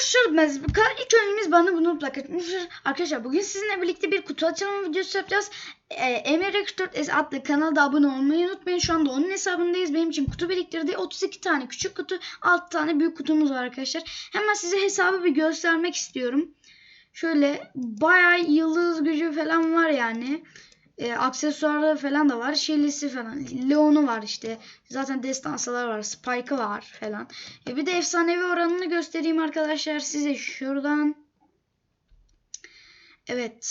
sürmez. İlk önümüz bana bunu mutlaka Arkadaşlar bugün sizinle birlikte bir kutu açılımı videosu yapacağız. Ee, Emre44S adlı kanalda abone olmayı unutmayın. Şu anda onun hesabındayız. Benim için kutu biriktirdi. 32 tane küçük kutu, 6 tane büyük kutumuz var arkadaşlar. Hemen size hesabı bir göstermek istiyorum. Şöyle bayağı yıldız gücü falan var yani. E, aksesuarları falan da var. Şelisi falan. Leon'u var işte. Zaten destansalar var. Spike'ı var falan. E, bir de efsanevi oranını göstereyim arkadaşlar size şuradan. Evet.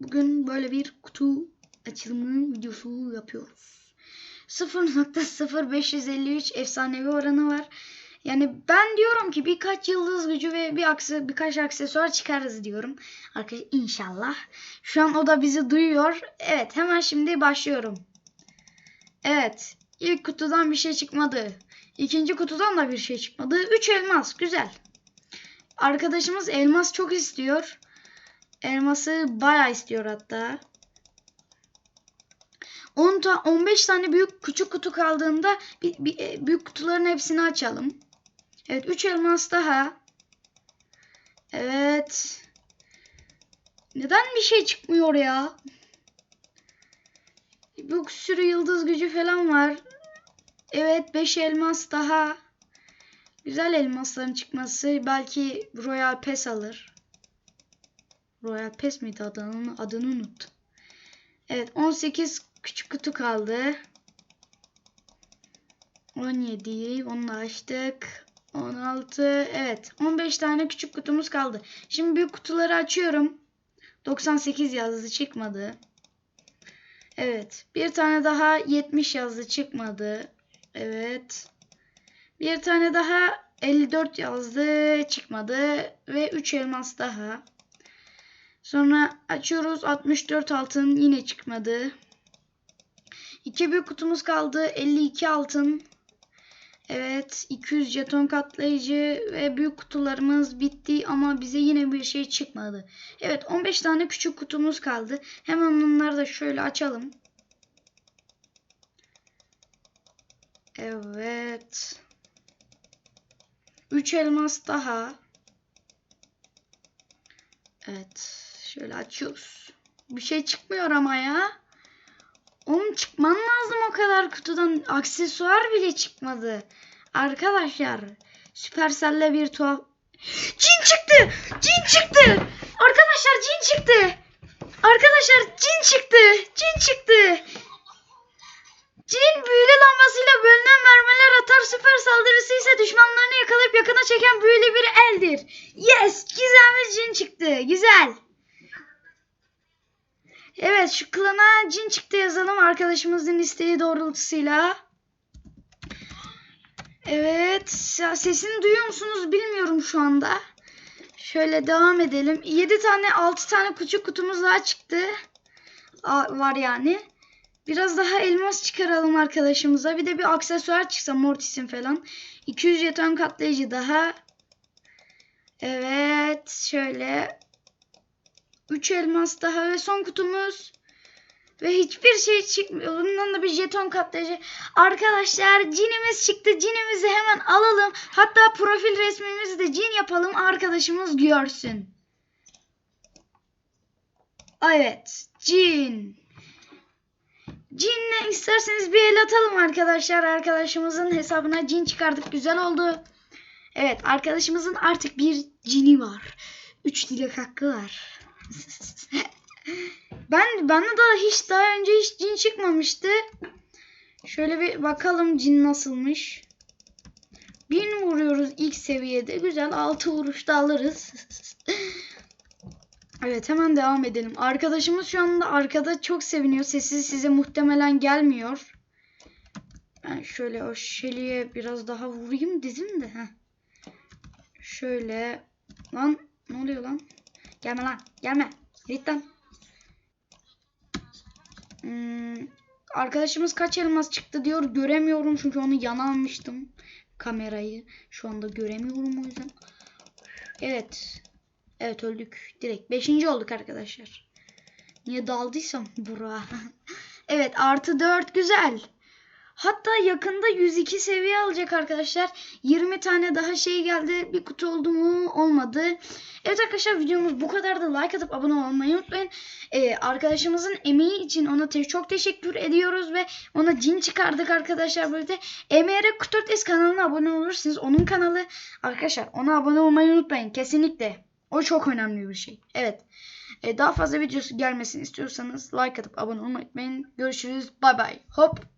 Bugün böyle bir kutu açılımı videosu yapıyoruz. 0.0553 efsanevi oranı var. Yani ben diyorum ki birkaç yıldız gücü ve bir akse, birkaç aksesuar çıkarız diyorum. Arkadaşlar inşallah. Şu an o da bizi duyuyor. Evet hemen şimdi başlıyorum. Evet. ilk kutudan bir şey çıkmadı. İkinci kutudan da bir şey çıkmadı. 3 elmas. Güzel. Arkadaşımız elmas çok istiyor. Elması bayağı istiyor hatta. 10 ta 15 tane büyük küçük kutu kaldığında bir, bir, e, büyük kutuların hepsini açalım. Evet 3 elmas daha. Evet. Neden bir şey çıkmıyor ya? Bir sürü yıldız gücü falan var. Evet 5 elmas daha. Güzel elmasların çıkması. Belki Royal Pass alır. Royal Pass miydi adını, adını unuttum. Evet 18 küçük kutu kaldı. 17 onu açtık. 16 evet 15 tane küçük kutumuz kaldı. Şimdi büyük kutuları açıyorum. 98 yazdı çıkmadı. Evet bir tane daha 70 yazdı çıkmadı. Evet. Bir tane daha 54 yazdı çıkmadı. Ve 3 elmas daha. Sonra açıyoruz 64 altın yine çıkmadı. İki büyük kutumuz kaldı 52 altın. Evet 200 jeton katlayıcı ve büyük kutularımız bitti ama bize yine bir şey çıkmadı. Evet 15 tane küçük kutumuz kaldı. Hemen onları da şöyle açalım. Evet. 3 elmas daha. Evet. Şöyle açıyoruz. Bir şey çıkmıyor ama ya. Oğlum çıkman lazım o kadar kutudan. Aksesuar bile çıkmadı. Arkadaşlar. Supercell'le bir tuhaf... Cin çıktı! Cin çıktı! Arkadaşlar cin çıktı! Arkadaşlar cin çıktı! Cin çıktı! Cin büyülü lambasıyla bölünen mermiler atar. Süper saldırısı ise düşmanlarını yakalayıp yakına çeken büyülü bir eldir. Yes! Gizemli cin çıktı. Güzel. Evet şu klana cin çıktı yazalım arkadaşımızın isteği doğrultusuyla. Evet sesini duyuyor musunuz bilmiyorum şu anda. Şöyle devam edelim. 7 tane 6 tane küçük kutumuz daha çıktı. Var yani. Biraz daha elmas çıkaralım arkadaşımıza. Bir de bir aksesuar çıksa Mortis'in falan. 200 jeton katlayıcı daha. Evet şöyle 3 elmas daha ve son kutumuz. Ve hiçbir şey çıkmıyor. Bundan da bir jeton katlayıcı. Arkadaşlar cinimiz çıktı. Cinimizi hemen alalım. Hatta profil resmimizi de cin yapalım. Arkadaşımız görsün. Evet. Cin. Cinle isterseniz bir el atalım arkadaşlar. Arkadaşımızın hesabına cin çıkardık. Güzel oldu. Evet arkadaşımızın artık bir cini var. 3 dilek hakkı var. Ben bana da hiç daha önce hiç cin çıkmamıştı. Şöyle bir bakalım cin nasılmış. 1000 vuruyoruz ilk seviyede. Güzel 6 vuruşta alırız. evet hemen devam edelim. Arkadaşımız şu anda arkada çok seviniyor. Sesi size muhtemelen gelmiyor. Ben şöyle o şeliye biraz daha vurayım dedim de. Heh. Şöyle. Lan ne oluyor lan? Gelme lan. Gelme. Git. Hmm, arkadaşımız kaç elmas çıktı diyor. Göremiyorum çünkü onu yana almıştım. Kamerayı. Şu anda göremiyorum o yüzden. Evet. Evet öldük. Direkt. Beşinci olduk arkadaşlar. Niye daldıysam bura. evet artı dört güzel. Hatta yakında 102 seviye alacak arkadaşlar. 20 tane daha şey geldi. Bir kutu oldu mu? Olmadı. Evet arkadaşlar videomuz bu kadardı. Like atıp abone olmayı unutmayın. Ee, arkadaşımızın emeği için ona te- çok teşekkür ediyoruz ve ona cin çıkardık arkadaşlar böyle de. EMR 44 kanalına abone olursanız onun kanalı arkadaşlar ona abone olmayı unutmayın kesinlikle. O çok önemli bir şey. Evet. Ee, daha fazla videosu gelmesini istiyorsanız like atıp abone olmayı unutmayın. Görüşürüz. Bay bay. Hop.